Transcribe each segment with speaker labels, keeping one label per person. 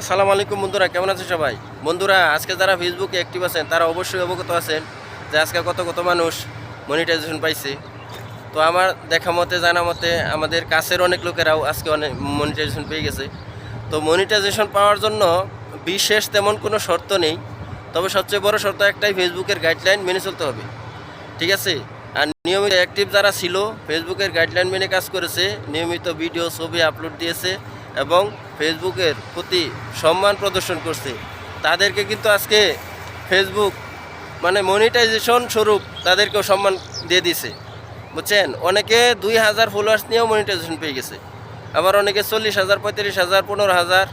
Speaker 1: আসসালামু আলাইকুম বন্ধুরা, কেমন আছেন সবাই? বন্ধুরা, আজকে যারা ফেসবুকে অ্যাক্টিভ আছেন, তারা অবশ্যই অবগত আছেন যে আজকে কত কত মানুষ মনিটাইজেশন পাইছে। তো আমার দেখা মতে, জানা মতে, আমাদের কাছের অনেক লোকেরাও আজকে অনেক মনিটাইজেশন পেয়ে গেছে। তো মনিটাইজেশন পাওয়ার জন্য বিশেষ তেমন কোনো শর্ত নেই, তবে সবচেয়ে বড় শর্ত একটাই ফেসবুকের গাইডলাইন মেনে চলতে হবে। ঠিক আছে? আর নিয়মিত অ্যাক্টিভ যারা ছিল ফেসবুকের গাইডলাইন মেনে কাজ করেছে, নিয়মিত ভিডিও ছবি আপলোড দিয়েছে এবং ফেসবুকের প্রতি সম্মান প্রদর্শন করছে। তাদেরকে কিন্তু আজকে ফেসবুক মানে মনিটাইজেশন স্বরূপ তাদেরকেও সম্মান দিয়ে দিছে। বুঝছেন? অনেকে দুই হাজার ফলোয়ার্স নিয়েও মনিটাইজেশন পেয়ে গেছে। আবার অনেকে চল্লিশ হাজার, পঁয়ত্রিশ হাজার, পনেরো হাজার,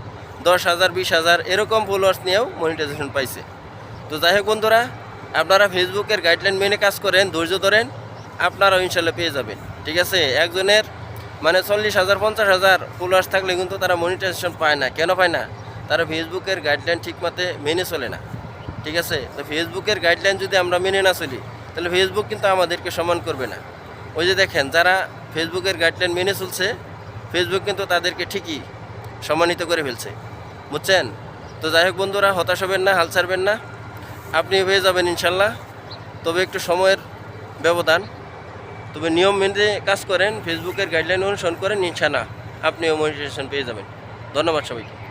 Speaker 1: দশ হাজার, বিশ হাজার এরকম ফলোয়ার্স নিয়েও মনিটাইজেশন পাইছে। তো যাই হোক বন্ধুরা, আপনারা ফেসবুকের গাইডলাইন মেনে কাজ করেন, ধৈর্য ধরেন, আপনারাও ইনশাল্লাহ পেয়ে যাবেন। ঠিক আছে? একজনের মানে চল্লিশ হাজার, পঞ্চাশ হাজার ফলোয়ার্স থাকলে কিন্তু তারা মনিটাইজেশন পায় না। কেন পায় না? তারা ফেসবুকের গাইডলাইন ঠিকমতে মেনে চলে না। ঠিক আছে? তো ফেসবুকের গাইডলাইন যদি আমরা মেনে না চলি, তাহলে ফেসবুক কিন্তু আমাদেরকে সম্মান করবে না। ওই যে দেখেন, যারা ফেসবুকের গাইডলাইন মেনে চলছে ফেসবুক কিন্তু তাদেরকে ঠিকই সম্মানিত করে ফেলছে। বুঝছেন? তো যাই হোক বন্ধুরা, হতাশ হবেন না, হাল ছাড়বেন না। আপনি হয়ে যাবেন ইনশাল্লাহ। তবে একটু সময়ের ব্যবধান। তবে নিয়ম মেনে কাজ করেন ফেসবুকের গাইডলাইন অনুসরণ করেন ইনশাল্লাহ আপনিও মনিটাইজেশন পেয়ে যাবেন। ধন্যবাদ সবাইকে।